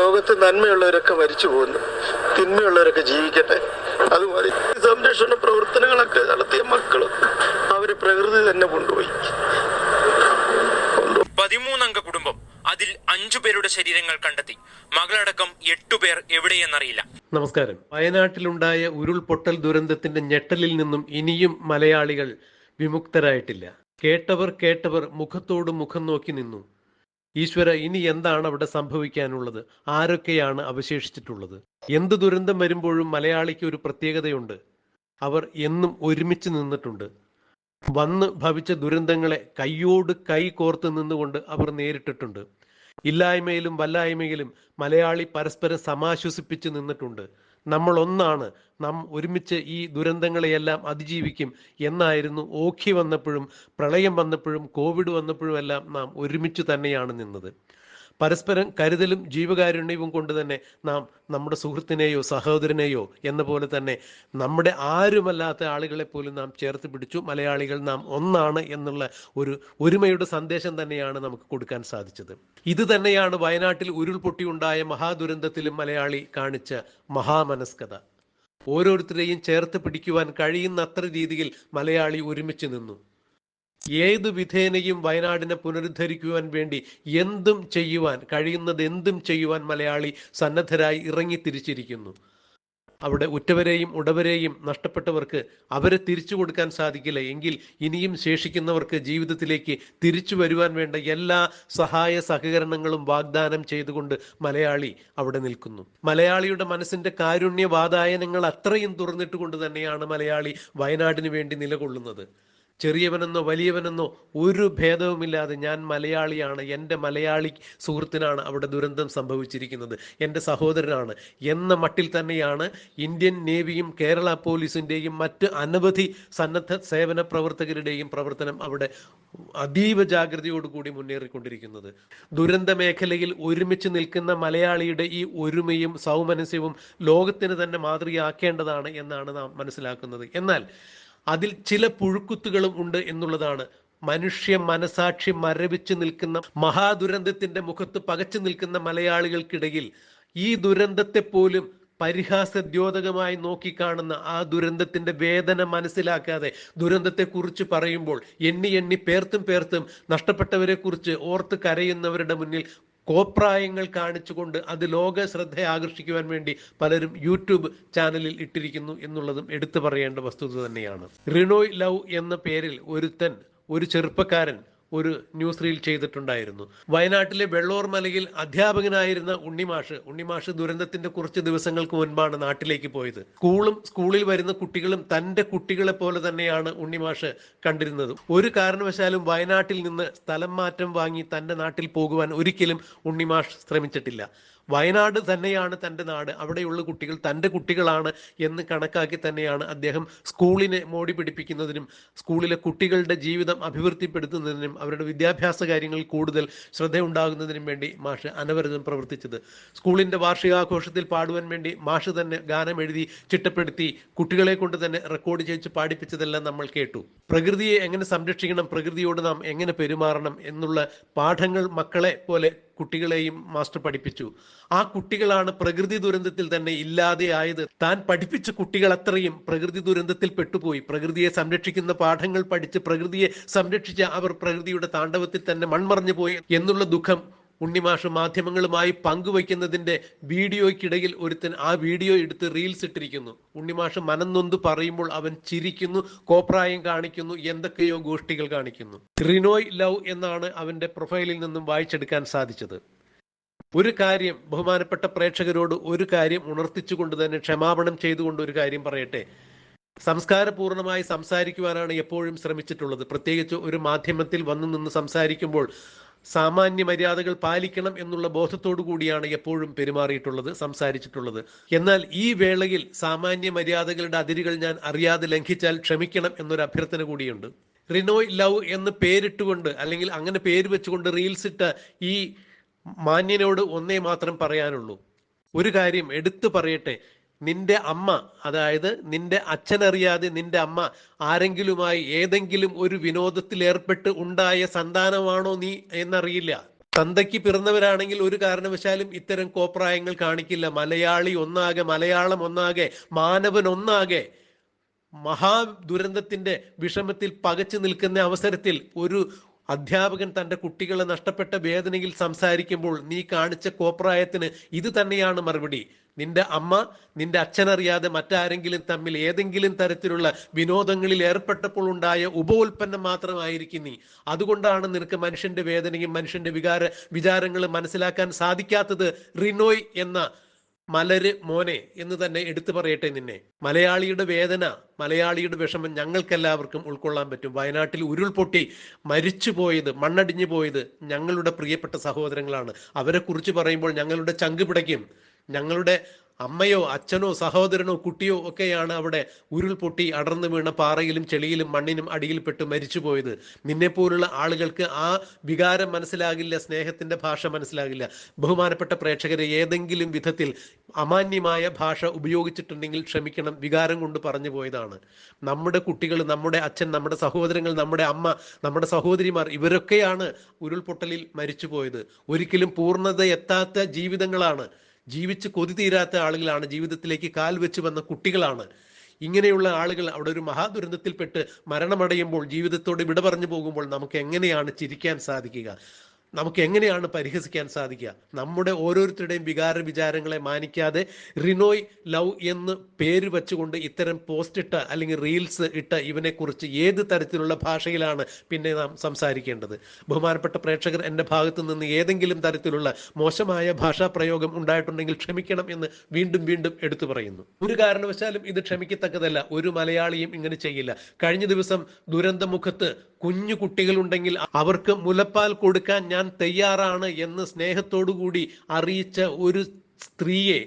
ലോകത്ത് നന്മയുള്ളവരൊക്കെ മരിച്ചു പോകുന്നു. തിന്മയുള്ളവരൊക്കെ ജീവിക്കട്ടെ. അതുപോലെ സംരക്ഷണ പ്രവർത്തനങ്ങളൊക്കെ നടത്തിയ മക്കളും അവർ പ്രകൃതി തന്നെ കൊണ്ടുപോയി. പതിമൂന്നംഗ കുടുംബം അതിൽ അഞ്ചു പേരുടെ ശരീരങ്ങൾ കണ്ടെത്തി. മകളടക്കം എട്ടുപേർ എവിടെയെന്നറിയില്ല. നമസ്കാരം. വയനാട്ടിലുണ്ടായ ഉരുൾപൊട്ടൽ ദുരന്തത്തിന്റെ ഞെട്ടലിൽ നിന്നും ഇനിയും മലയാളികൾ വിമുക്തരായിട്ടില്ല. കേട്ടവർ കേട്ടവർ മുഖത്തോട് മുഖം നോക്കി നിന്നു. ഈശ്വര ഇനി എന്താണ് അവിടെ സംഭവിക്കാനുള്ളത്? ആരൊക്കെയാണ് അവശേഷിച്ചിട്ടുള്ളത്? എന്ത് ദുരന്തം വരുമ്പോഴും മലയാളിക്ക് ഒരു പ്രത്യേകതയുണ്ട്. അവർ എന്നും ഒരുമിച്ച് നിന്നിട്ടുണ്ട്. വന്ന് ഭവിച്ച ദുരന്തങ്ങളെ കയ്യോട് കൈ കോർത്ത് നിന്നുകൊണ്ട് അവർ നേരിട്ടിട്ടുണ്ട്. ഇല്ലായ്മയിലും വല്ലായ്മയിലും മലയാളി പരസ്പരം സമാശ്വസിപ്പിച്ച് നിന്നിട്ടുണ്ട്. നമ്മൾ ഒന്നാണ് നാം ഒരുമിച്ച് ഈ ദുരന്തങ്ങളെയെല്ലാം അതിജീവിക്കും എന്നായിരുന്നു ഓഖി വന്നപ്പോഴും പ്രളയം വന്നപ്പോഴും കോവിഡ് വന്നപ്പോഴും എല്ലാം നാം ഒരുമിച്ച് തന്നെയാണ് നിന്നത്. പരസ്പരം കരുതലും ജീവകാരുണ്യവും കൊണ്ട് തന്നെ നാം നമ്മുടെ സുഹൃത്തിനെയോ സഹോദരനെയോ എന്ന പോലെ തന്നെ നമ്മുടെ ആരുമല്ലാത്ത ആളുകളെ പോലും നാം ചേർത്ത് പിടിച്ചു. മലയാളികൾ നാം ഒന്നാണ് എന്നുള്ള ഒരു ഒരുമയുടെ സന്ദേശം തന്നെയാണ് നമുക്ക് കൊടുക്കാൻ സാധിച്ചത്. ഇത് തന്നെയാണ് വയനാട്ടിൽ ഉരുൾപൊട്ടി ഉണ്ടായ മഹാദുരന്തത്തിലും മലയാളി കാണിച്ച മഹാമനസ്കത. ഓരോരുത്തരെയും ചേർത്ത് പിടിക്കുവാൻ കഴിയുന്നത്ര രീതിയിൽ മലയാളി ഒരുമിച്ച് നിന്നു. ഏതു വിധേനയും വയനാടിനെ പുനരുദ്ധരിക്കുവാൻ വേണ്ടി എന്തും ചെയ്യുവാൻ കഴിയുന്നത് എന്തും ചെയ്യുവാൻ മലയാളി സന്നദ്ധരായി ഇറങ്ങി തിരിച്ചിരിക്കുന്നു. അവിടെ ഉറ്റവരെയും ഉടവരെയും നഷ്ടപ്പെട്ടവർക്ക് അവരെ തിരിച്ചു കൊടുക്കാൻ സാധിക്കില്ല. എങ്കിൽ ഇനിയും ശേഷിക്കുന്നവർക്ക് ജീവിതത്തിലേക്ക് തിരിച്ചു വരുവാൻ വേണ്ട എല്ലാ സഹായ സഹകരണങ്ങളും വാഗ്ദാനം ചെയ്തുകൊണ്ട് മലയാളി അവിടെ നിൽക്കുന്നു. മലയാളിയുടെ മനസ്സിന്റെ കാരുണ്യ വാതായനങ്ങൾ അത്രയും തുറന്നിട്ടുകൊണ്ട് തന്നെയാണ് മലയാളി വയനാടിന് വേണ്ടി നിലകൊള്ളുന്നത്. ചെറിയവനെന്നോ വലിയവനെന്നോ ഒരു ഭേദവുമില്ലാതെ ഞാൻ മലയാളിയാണ്. എന്റെ മലയാളി സുഹൃത്തിനാണ് അവിടെ ദുരന്തം സംഭവിച്ചിരിക്കുന്നത്. എന്റെ സഹോദരനാണ്. എന്ന മട്ടിൽ തന്നെയാണ് ഇന്ത്യൻ നേവിയും കേരള പോലീസിന്റെയും മറ്റ് അനവധി സന്നദ്ധ സേവന പ്രവർത്തകരുടെയും പ്രവർത്തനം അവിടെ അതീവ ജാഗ്രതയോടുകൂടി മുന്നേറിക്കൊണ്ടിരിക്കുന്നത്. ദുരന്ത മേഖലയിൽ ഒരുമിച്ച് നിൽക്കുന്ന മലയാളിയുടെ ഈ ഒരുമയും സൗമനസ്യവും ലോകത്തിന് തന്നെ മാതൃകയാക്കേണ്ടതാണ് എന്നാണ് നാം മനസ്സിലാക്കുന്നത്. എന്നാൽ അതിൽ ചില പുഴുക്കുത്തുകളും ഉണ്ട് എന്നുള്ളതാണ്. മനുഷ്യ മനസാക്ഷി മരവിച്ച് നിൽക്കുന്ന മഹാദുരന്തത്തിന്റെ മുഖത്ത് പകച്ചു നിൽക്കുന്ന മലയാളികൾക്കിടയിൽ ഈ ദുരന്തത്തെ പോലും പരിഹാസദ്യോതകമായി നോക്കിക്കാണുന്ന ആ ദുരന്തത്തിന്റെ വേദന മനസ്സിലാക്കാതെ ദുരന്തത്തെക്കുറിച്ച് പറയുമ്പോൾ എണ്ണി എണ്ണി പേർത്തും പേർത്തും നഷ്ടപ്പെട്ടവരെ കുറിച്ച് ഓർത്ത് കരയുന്നവരുടെ മുന്നിൽ കോപ്രായങ്ങൾ കാണിച്ചുകൊണ്ട് അത് ലോക ശ്രദ്ധ ആകർഷിക്കുവാൻ വേണ്ടി പലരും യൂട്യൂബ് ചാനലിൽ ഇട്ടിരിക്കുന്നു എന്നുള്ളതും എടുത്തു പറയേണ്ട വസ്തുത തന്നെയാണ്. റിനോയ് ലവ് എന്ന പേരിൽ ഒരുത്തൻ ഒരു ചെറുപ്പക്കാരൻ ഒരു ന്യൂസ് റീൽ ചെയ്തിട്ടുണ്ടായിരുന്നു. വയനാട്ടിലെ വെള്ളോർ മലയിൽ അധ്യാപകനായിരുന്ന ഉണ്ണിമാഷ് ഉണ്ണിമാഷ് ദുരന്തത്തിന്റെ കുറച്ച് ദിവസങ്ങൾക്ക് മുൻപാണ് നാട്ടിലേക്ക് പോയത്. സ്കൂളും സ്കൂളിൽ വരുന്ന കുട്ടികളും തന്റെ കുട്ടികളെ പോലെ തന്നെയാണ് ഉണ്ണിമാഷ് കണ്ടിരുന്നത്. ഒരു കാരണവശാലും വയനാട്ടിൽ നിന്ന് സ്ഥലം മാറ്റം വാങ്ങി തന്റെ നാട്ടിൽ പോകുവാൻ ഒരിക്കലും ഉണ്ണിമാഷ് ശ്രമിച്ചിട്ടില്ല. വയനാട് തന്നെയാണ് തന്റെ നാട്. അവിടെയുള്ള കുട്ടികൾ തന്റെ കുട്ടികളാണ് എന്ന് കണക്കാക്കി തന്നെയാണ് അദ്ദേഹം സ്കൂളിനെ മോടി പിടിപ്പിക്കുന്നതിനും സ്കൂളിലെ കുട്ടികളുടെ ജീവിതം അഭിവൃദ്ധിപ്പെടുത്തുന്നതിനും അവരുടെ വിദ്യാഭ്യാസ കാര്യങ്ങളിൽ കൂടുതൽ ശ്രദ്ധയുണ്ടാകുന്നതിനും വേണ്ടി മാഷ് അനവരതം പ്രവർത്തിച്ചത്. സ്കൂളിന്റെ വാർഷികാഘോഷത്തിൽ പാടുവാൻ വേണ്ടി മാഷ് തന്നെ ഗാനം എഴുതി ചിട്ടപ്പെടുത്തി കുട്ടികളെ കൊണ്ട് തന്നെ റെക്കോർഡ് ചെയ്ത് പാടിപ്പിച്ചതെല്ലാം നമ്മൾ കേട്ടു. പ്രകൃതിയെ എങ്ങനെ സംരക്ഷിക്കണം പ്രകൃതിയോട് നാം എങ്ങനെ പെരുമാറണം എന്നുള്ള പാഠങ്ങൾ മക്കളെ പോലെ കുട്ടികളെയും മാസ്റ്റർ പഠിപ്പിച്ചു. ആ കുട്ടികളാണ് പ്രകൃതി ദുരന്തത്തിൽ തന്നെ ഇല്ലാതെയായത് താൻ പഠിപ്പിച്ച കുട്ടികൾ അത്രയും പ്രകൃതി ദുരന്തത്തിൽ പെട്ടുപോയി. പ്രകൃതിയെ സംരക്ഷിക്കുന്ന പാഠങ്ങൾ പഠിച്ച് പ്രകൃതിയെ സംരക്ഷിച്ച അവർ പ്രകൃതിയുടെ താണ്ഡവത്തിൽ തന്നെ മൺമറഞ്ഞു പോയി എന്നുള്ള ദുഃഖം ഉണ്ണിമാഷ് മാധ്യമങ്ങളുമായി പങ്കുവയ്ക്കുന്നതിന്റെ വീഡിയോയ്ക്കിടയിൽ ഒരുത്തൻ ആ വീഡിയോ എടുത്ത് റീൽസ് ഇട്ടിരിക്കുന്നു. ഉണ്ണിമാഷ് മനംനൊന്ത് പറയുമ്പോൾ അവൻ ചിരിക്കുന്നു കോപ്രായം കാണിക്കുന്നു എന്തൊക്കെയോ ഗോഷ്ടികൾ കാണിക്കുന്നു. റിനോയ് ലവ് എന്നാണ് അവന്റെ പ്രൊഫൈലിൽ നിന്നും വായിച്ചെടുക്കാൻ സാധിച്ചത്. ഒരു കാര്യം ബഹുമാനപ്പെട്ട പ്രേക്ഷകരോട് ഒരു കാര്യം ഉണർത്തിച്ചുകൊണ്ട് തന്നെ ക്ഷമാപണം ചെയ്തുകൊണ്ട് ഒരു കാര്യം പറയട്ടെ. സംസ്കാരപൂർണമായി സംസാരിക്കുവാനാണ് എപ്പോഴും ശ്രമിച്ചിട്ടുള്ളത്. പ്രത്യേകിച്ച് ഒരു മാധ്യമത്തിൽ വന്നു നിന്ന് സംസാരിക്കുമ്പോൾ സാമാന്യ മര്യാദകൾ പാലിക്കണം എന്നുള്ള ബോധത്തോടു കൂടിയാണ് എപ്പോഴും പെരുമാറിയിട്ടുള്ളത് സംസാരിച്ചിട്ടുള്ളത്. എന്നാൽ ഈ വേളയിൽ സാമാന്യ മര്യാദകളുടെ അതിരുകൾ ഞാൻ അറിയാതെ ലംഘിച്ചാൽ ക്ഷമിക്കണം എന്നൊരു അഭ്യർത്ഥന കൂടിയുണ്ട്. റിനോയ് ലവ് എന്ന് പേരിട്ടുകൊണ്ട് അല്ലെങ്കിൽ അങ്ങനെ പേര് വെച്ചുകൊണ്ട് റീൽസ് ഇട്ട ഈ മാന്യനോട് ഒന്നേ മാത്രം പറയാനുള്ളൂ. ഒരു കാര്യം എടുത്തു പറയട്ടെ നിന്റെ അമ്മ അതായത് നിന്റെ അച്ഛനറിയാതെ നിന്റെ അമ്മ ആരെങ്കിലുമായി ഏതെങ്കിലും ഒരു വിനോദത്തിൽ ഏർപ്പെട്ട് ഉണ്ടായ സന്താനമാണോ നീ എന്നറിയില്ല. തന്തയ്ക്ക് പിറന്നവരാണെങ്കിൽ ഒരു കാരണവശാലും ഇത്തരം കോപ്രായങ്ങൾ കാണിക്കില്ല. മലയാളി ഒന്നാകെ മലയാളം ഒന്നാകെ മാനവൻ ഒന്നാകെ. മഹാ ദുരന്തത്തിന്റെ വിഷമത്തിൽ പകച്ചു നിൽക്കുന്ന അവസരത്തിൽ ഒരു അധ്യാപകൻ തന്റെ കുട്ടികളെ നഷ്ടപ്പെട്ട വേദനയിൽ സംസാരിക്കുമ്പോൾ നീ കാണിച്ച കോപ്രായത്തിന് ഇത് തന്നെയാണ് മറുപടി. നിന്റെ അമ്മ നിന്റെ അച്ഛനറിയാതെ മറ്റാരെങ്കിലും തമ്മിൽ ഏതെങ്കിലും തരത്തിലുള്ള വിനോദങ്ങളിൽ ഏർപ്പെട്ടപ്പോൾ ഉണ്ടായ ഉപോൽപ്പന്നം മാത്രമായിരിക്കും നീ. അതുകൊണ്ടാണ് നിനക്ക് മനുഷ്യന്റെ വേദനയും മനുഷ്യന്റെ വികാര വിചാരങ്ങളും മനസ്സിലാക്കാൻ സാധിക്കാത്തത് റിനോയ് എന്ന മലര് മോനെ എന്ന് തന്നെ എടുത്തു പറയട്ടെ നിന്നെ. മലയാളിയുടെ വേദന മലയാളിയുടെ വിഷമം ഞങ്ങൾക്കെല്ലാവർക്കും ഉൾക്കൊള്ളാൻ പറ്റും. വയനാട്ടിൽ ഉരുൾപൊട്ടി മരിച്ചു പോയത് മണ്ണടിഞ്ഞു പോയത് ഞങ്ങളുടെ പ്രിയപ്പെട്ട സഹോദരങ്ങളാണ്. അവരെ കുറിച്ച് പറയുമ്പോൾ ഞങ്ങളുടെ ചങ്ക് പിടയ്ക്കും. ഞങ്ങളുടെ അമ്മയോ അച്ഛനോ സഹോദരനോ കുട്ടിയോ ഒക്കെയാണ് അവിടെ ഉരുൾപൊട്ടി അടർന്നു വീണ പാറയിലും ചെളിയിലും മണ്ണിനും അടിയിൽപ്പെട്ട് മരിച്ചുപോയത്. നിന്നെപ്പോലുള്ള ആളുകൾക്ക് ആ വികാരം മനസ്സിലാകില്ല സ്നേഹത്തിന്റെ ഭാഷ മനസ്സിലാകില്ല. ബഹുമാനപ്പെട്ട പ്രേക്ഷകരെ ഏതെങ്കിലും വിധത്തിൽ അമാന്യമായ ഭാഷ ഉപയോഗിച്ചിട്ടുണ്ടെങ്കിൽ ക്ഷമിക്കണം വികാരം കൊണ്ട് പറഞ്ഞു പോയതാണ്. നമ്മുടെ കുട്ടികൾ നമ്മുടെ അച്ഛൻ നമ്മുടെ സഹോദരങ്ങൾ നമ്മുടെ അമ്മ നമ്മുടെ സഹോദരിമാർ ഇവരൊക്കെയാണ് ഉരുൾപൊട്ടലിൽ മരിച്ചുപോയത്. ഒരിക്കലും പൂർണത എത്താത്ത ജീവിതങ്ങളാണ്. ജീവിച്ച് കൊതി തീരാത്ത ആളുകളാണ് ജീവിതത്തിലേക്ക് കാൽ വെച്ച് വന്ന കുട്ടികളാണ്. ഇങ്ങനെയുള്ള ആളുകൾ അവിടെ ഒരു മഹാദുരന്തത്തിൽപ്പെട്ട് മരണമടയുമ്പോൾ ജീവിതത്തോട് വിട പറഞ്ഞു പോകുമ്പോൾ നമുക്ക് എങ്ങനെയാണ് ചിരിക്കാൻ സാധിക്കുക? നമുക്ക് എങ്ങനെയാണ് പരിഹസിക്കാൻ സാധിക്കുക? നമ്മുടെ ഓരോരുത്തരുടെയും വികാര വിചാരങ്ങളെ മാനിക്കാതെ റിനോയ് ലവ് എന്ന് പേര് വെച്ചുകൊണ്ട് ഇത്തരം പോസ്റ്റ് ഇട്ട അല്ലെങ്കിൽ റീൽസ് ഇട്ട ഇവനെക്കുറിച്ച് ഏത് തരത്തിലുള്ള ഭാഷയിലാണ് പിന്നെ നാം സംസാരിക്കേണ്ടത്? ബഹുമാനപ്പെട്ട പ്രേക്ഷകർ എന്റെ ഭാഗത്തു നിന്ന് ഏതെങ്കിലും തരത്തിലുള്ള മോശമായ ഭാഷാ പ്രയോഗം ഉണ്ടായിട്ടുണ്ടെങ്കിൽ ക്ഷമിക്കണം എന്ന് വീണ്ടും വീണ്ടും എടുത്തു പറയുന്നു. ഒരു കാരണവശാലും ഇത് ക്ഷമിക്കത്തക്കതല്ല. ഒരു മലയാളിയും ഇങ്ങനെ ചെയ്യില്ല. കഴിഞ്ഞ ദിവസം ദുരന്തമുഖത്ത് കുഞ്ഞു കുട്ടികളുണ്ടെങ്കിൽ അവർക്ക് മുലപ്പാൽ കൊടുക്കാൻ ഞാൻ തയ്യാറാണ് എന്ന് സ്നേഹത്തോടുകൂടി അറിയിച്ച ഒരു സ്ത്രീയെ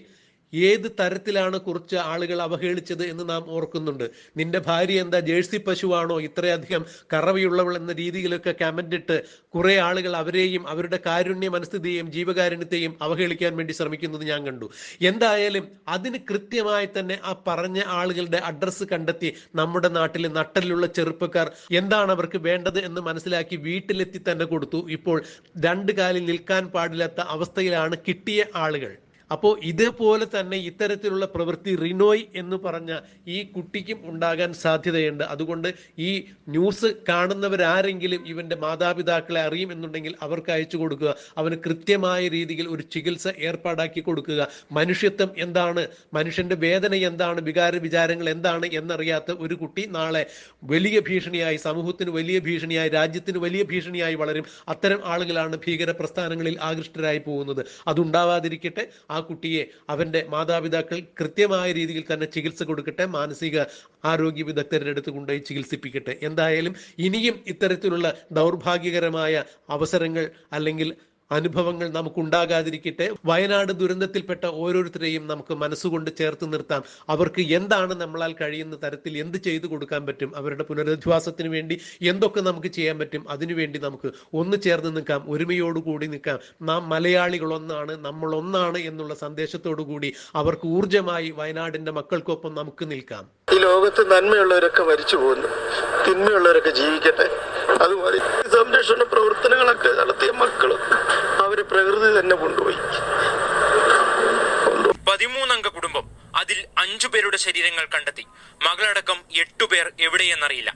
ഏത് തരത്തിലാണ് കുറച്ച് ആളുകൾ അവഹേളിച്ചത് എന്ന് നാം ഓർക്കുന്നുണ്ട്. നിന്റെ ഭാര്യ എന്താ ജേഴ്സി പശുവാണോ? ഇത്രയധികം കറവയുള്ളവൾ എന്ന രീതിയിലൊക്കെ കമന്റ് ഇട്ട് കുറെ ആളുകൾ അവരെയും അവരുടെ കാരുണ്യ മനസ്ഥിതിയെയും ജീവകാരുണ്യത്തെയും അവഹേളിക്കാൻ വേണ്ടി ശ്രമിക്കുന്നത് ഞാൻ കണ്ടു. എന്തായാലും അതിന് കൃത്യമായി തന്നെ ആ പറഞ്ഞ ആളുകളുടെ അഡ്രസ്സ് കണ്ടെത്തി നമ്മുടെ നാട്ടിലെ നട്ടലിലുള്ള ചെറുപ്പക്കാർ എന്താണ് അവർക്ക് വേണ്ടത് എന്ന് മനസ്സിലാക്കി വീട്ടിലെത്തി തന്നെ കൊടുത്തു. ഇപ്പോൾ രണ്ട് കാലിൽ നിൽക്കാൻ പാടില്ലാത്ത അവസ്ഥയിലാണ് കിട്ടിയ ആളുകൾ. അപ്പോൾ ഇതേപോലെ തന്നെ ഇത്തരത്തിലുള്ള പ്രവൃത്തി റിനോയ് എന്ന് പറഞ്ഞ ഈ കുട്ടിക്കും ഉണ്ടാകാൻ സാധ്യതയുണ്ട്. അതുകൊണ്ട് ഈ ന്യൂസ് കാണുന്നവരാരെങ്കിലും ഇവന്റെ മാതാപിതാക്കളെ അറിയുമെന്നുണ്ടെങ്കിൽ അവർക്ക് അയച്ചു കൊടുക്കുക. അവന് കൃത്യമായ രീതിയിൽ ഒരു ചികിത്സ ഏർപ്പാടാക്കി കൊടുക്കുക. മനുഷ്യത്വം എന്താണ്? മനുഷ്യന്റെ വേദന എന്താണ്? വികാര വിചാരങ്ങൾ എന്താണ്? എന്നറിയാത്ത ഒരു കുട്ടി നാളെ വലിയ ഭീഷണിയായി സമൂഹത്തിന് വലിയ ഭീഷണിയായി രാജ്യത്തിന് വലിയ ഭീഷണിയായി വളരും. അത്തരം ആളുകളാണ് ഭീകര പ്രസ്ഥാനങ്ങളിൽ ആകൃഷ്ടരായി പോകുന്നത്. അതുണ്ടാവാതിരിക്കട്ടെ ആ കുട്ടിയെ അവന്റെ മാതാപിതാക്കൾ കൃത്യമായ രീതിയിൽ തന്നെ ചികിത്സ കൊടുക്കട്ടെ മാനസിക ആരോഗ്യ വിദഗ്ധരുടെ അടുത്ത് കൊണ്ടുപോയി ചികിത്സിപ്പിക്കട്ടെ. എന്തായാലും ഇനിയും ഇത്തരത്തിലുള്ള ദൗർഭാഗ്യകരമായ അവസരങ്ങൾ അല്ലെങ്കിൽ അനുഭവങ്ങൾ നമുക്കുണ്ടാകാതിരിക്കട്ടെ. വയനാട് ദുരന്തത്തിൽപ്പെട്ട ഓരോരുത്തരെയും നമുക്ക് മനസ്സുകൊണ്ട് ചേർത്ത് നിർത്താം. അവർക്ക് എന്താണ് നമ്മളാൽ കഴിയുന്ന തരത്തിൽ എന്ത് ചെയ്തു കൊടുക്കാൻ പറ്റും? അവരുടെ പുനരധിവാസത്തിന് വേണ്ടി എന്തൊക്കെ നമുക്ക് ചെയ്യാൻ പറ്റും? അതിനുവേണ്ടി നമുക്ക് ഒന്ന് ചേർന്ന് നിൽക്കാം. ഒരുമയോടുകൂടി നിൽക്കാം. നാം മലയാളികളൊന്നാണ് നമ്മൾ ഒന്നാണ് എന്നുള്ള സന്ദേശത്തോടു കൂടി അവർക്ക് ഊർജമായി വയനാടിന്റെ മക്കൾക്കൊപ്പം നമുക്ക് നിൽക്കാം. ഈ ലോകത്ത് നന്മയുള്ളവരൊക്കെ മരിച്ചു പോകുന്നു. തിന്മയുള്ളവരൊക്കെ ജീവിക്കട്ടെ. അതുപോലെ സംരക്ഷണ പ്രവർത്തനങ്ങളൊക്കെ നടത്തിയ മക്കൾ പ്രകൃതി തന്നെ കൊണ്ടുപോയി. പതിമൂന്നംഗ കുടുംബം അതിൽ അഞ്ചു പേരുടെ ശരീരങ്ങൾ കണ്ടെത്തി. മകളടക്കം എട്ടുപേർ എവിടെയെന്നറിയില്ല.